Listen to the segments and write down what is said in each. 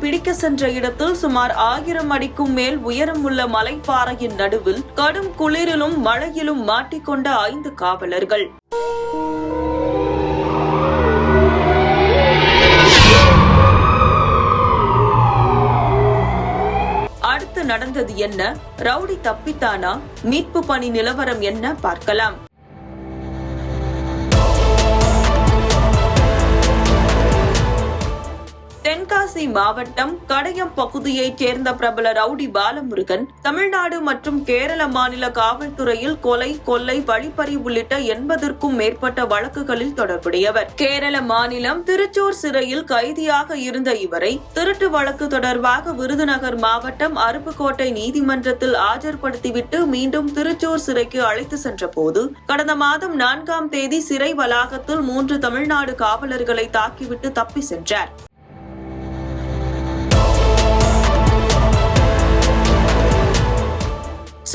பிடிக்க சென்ற இடத்தில் சுமார் ஆயிரம் அடிக்கும் மேல் உயரம் உள்ள மலைப்பாறையின் நடுவில் கடும் குளிரிலும் மழையிலும் மாட்டிக்கொண்ட ஐந்து காவலர்கள். அடுத்து நடந்தது என்ன? ரவுடி தப்பித்தானா? மீட்பு பணி நிலவரம் என்ன? பார்க்கலாம். தென்காசி மாவட்டம் கடையம் பகுதியைச் சேர்ந்த பிரபல ரவுடி பாலமுருகன் தமிழ்நாடு மற்றும் கேரள மாநில காவல்துறையில் கொலை கொள்ளை வழிப்பறி உள்ளிட்ட எண்பதற்கும் மேற்பட்ட வழக்குகளில் தொடர்புடையவர். கேரள மாநிலம் திருச்சூர் சிறையில் கைதியாக இருந்த இவரை திருட்டு வழக்கு தொடர்பாக விருதுநகர் மாவட்டம் அருப்புக்கோட்டை நீதிமன்றத்தில் ஆஜர்படுத்திவிட்டு மீண்டும் திருச்சூர் சிறைக்கு அழைத்து சென்றபோது கடந்த மாதம் நான்காம் தேதி சிறை வளாகத்தில் மூன்று தமிழ்நாடு காவலர்களை தாக்கிவிட்டு தப்பி சென்றார்.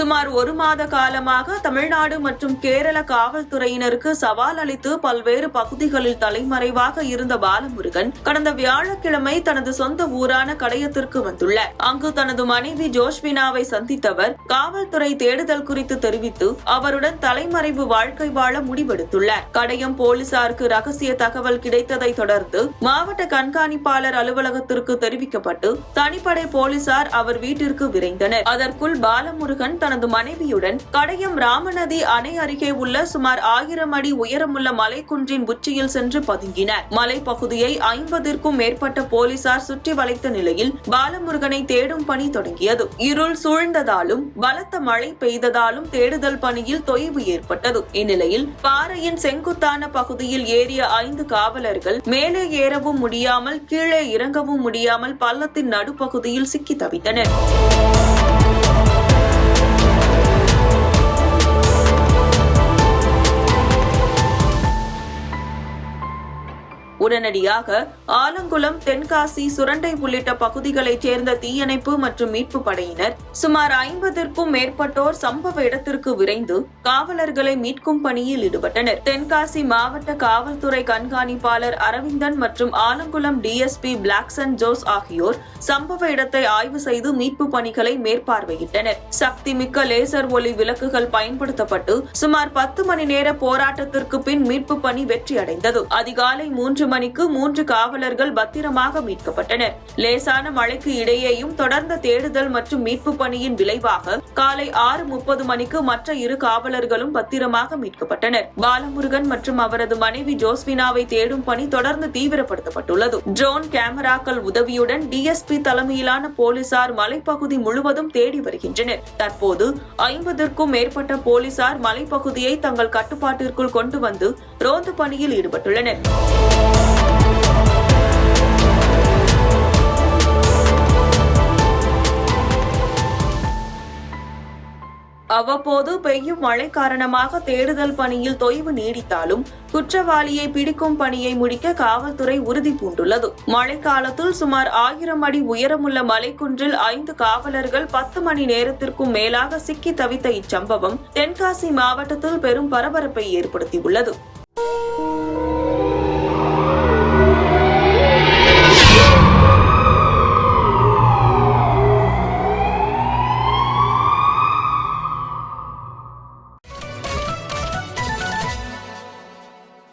சுமார் ஒரு மாத காலமாக தமிழ்நாடு மற்றும் கேரள காவல்துறையினருக்கு சவால் அளித்து பல்வேறு பகுதிகளில் தலைமறைவாக இருந்த பாலமுருகன் கடந்த வியாழக்கிழமை தனது சொந்த ஊரான கடையத்திற்கு வந்துள்ளார் அங்கு தனது மனைவி ஜோஷ்வினாவை சந்தித்தவர் காவல்துறை தேடுதல் குறித்து தெரிவித்து அவருடன் தலைமறைவு வாழ்க்கை வாழ முடிவெடுத்துள்ளார் கடையம் போலீசாருக்கு ரகசிய தகவல் கிடைத்ததை தொடர்ந்து மாவட்ட கண்காணிப்பாளர் அலுவலகத்திற்கு தெரிவிக்கப்பட்டு தனிப்படை போலீசார் அவர் வீட்டிற்கு விரைந்தனர். அதற்குள் பாலமுருகன் தனது மனைவியுடன் கடையம் ராமநதி அணை அருகே உள்ள சுமார் ஆயிரம் அடி உயரமுள்ள மலைக்குன்றின் உச்சியில் சென்று பதுங்கினர். மலைப்பகுதியை ஐம்பதிற்கும் மேற்பட்ட போலீசார் சுற்றி வளைத்த நிலையில் பாலமுருகனை தேடும் பணி தொடங்கியது. இருள் சூழ்ந்ததாலும் பலத்த மழை பெய்ததாலும் தேடுதல் பணியில் தொய்வு ஏற்பட்டது. இந்நிலையில் பாறையின் செங்குத்தான பகுதியில் ஏறிய ஐந்து காவலர்கள் மேலே ஏறவும் முடியாமல் கீழே இறங்கவும் முடியாமல் பள்ளத்தின் நடுப்பகுதியில் சிக்கி தவித்தனர். உடனடியாக ஆலங்குளம் தென்காசி சுரண்டை உள்ளிட்ட பகுதிகளைச் சேர்ந்த தீயணைப்பு மற்றும் மீட்பு படையினர் சுமார் ஐம்பதற்கும் மேற்பட்டோர் சம்பவ இடத்திற்கு விரைந்து காவலர்களை மீட்கும் பணியில் ஈடுபட்டனர். தென்காசி மாவட்ட காவல்துறை கண்காணிப்பாளர் அரவிந்தன் மற்றும் ஆலங்குளம் டிஎஸ்பி பிளாக்சன் ஜோஸ் ஆகியோர் சம்பவ இடத்தை ஆய்வு செய்து மீட்பு பணிகளை மேற்பார்வையிட்டனர். சக்தி மிக்க லேசர் ஒளி விளக்குகள் பயன்படுத்தப்பட்டு சுமார் பத்து மணி நேர போராட்டத்திற்கு பின் மீட்பு பணி வெற்றியடைந்தது. அதிகாலை மூன்று மணி மணிக்கு மூன்று காவலர்கள் பத்திரமாக மீட்கப்பட்டனர். லேசான மழைக்கு இடையேயும் தொடர்ந்த தேடுதல் மற்றும் மீட்பு பணியின் விளைவாக காலை ஆறு முப்பது மணிக்கு மற்ற இரு காவலர்களும் பத்திரமாக மீட்கப்பட்டனர். பாலமுருகன் மற்றும் அவரது மனைவி ஜோஸ்வினாவை தேடும் பணி தொடர்ந்து தீவிரப்படுத்தப்பட்டுள்ளது. ட்ரோன் கேமராக்கள் உதவியுடன் டிஎஸ்பி தலைமையிலான போலீசார் மலைப்பகுதி முழுவதும் தேடி வருகின்றனர். தற்போது ஐம்பதற்கும் மேற்பட்ட போலீசார் மலைப்பகுதியை தங்கள் கட்டுப்பாட்டிற்குள் கொண்டு வந்து ரோந்து பணியில் ஈடுபட்டுள்ளனர். அவ்வப்போது பெய்யும் மழை காரணமாக தேடுதல் பணியில் தொய்வு நீடித்தாலும் குற்றவாளியை பிடிக்கும் பணியை முடிக்க காவல்துறை உறுதி பூண்டுள்ளது. மழைக்காலத்தில் சுமார் ஆயிரம் அடி உயரமுள்ள மலைக்குன்றில் ஐந்து காவலர்கள் பத்து மணி நேரத்திற்கும் மேலாக சிக்கி தவித்த இச்சம்பவம் தென்காசி மாவட்டத்தில் பெரும் பரபரப்பை ஏற்படுத்தியுள்ளது.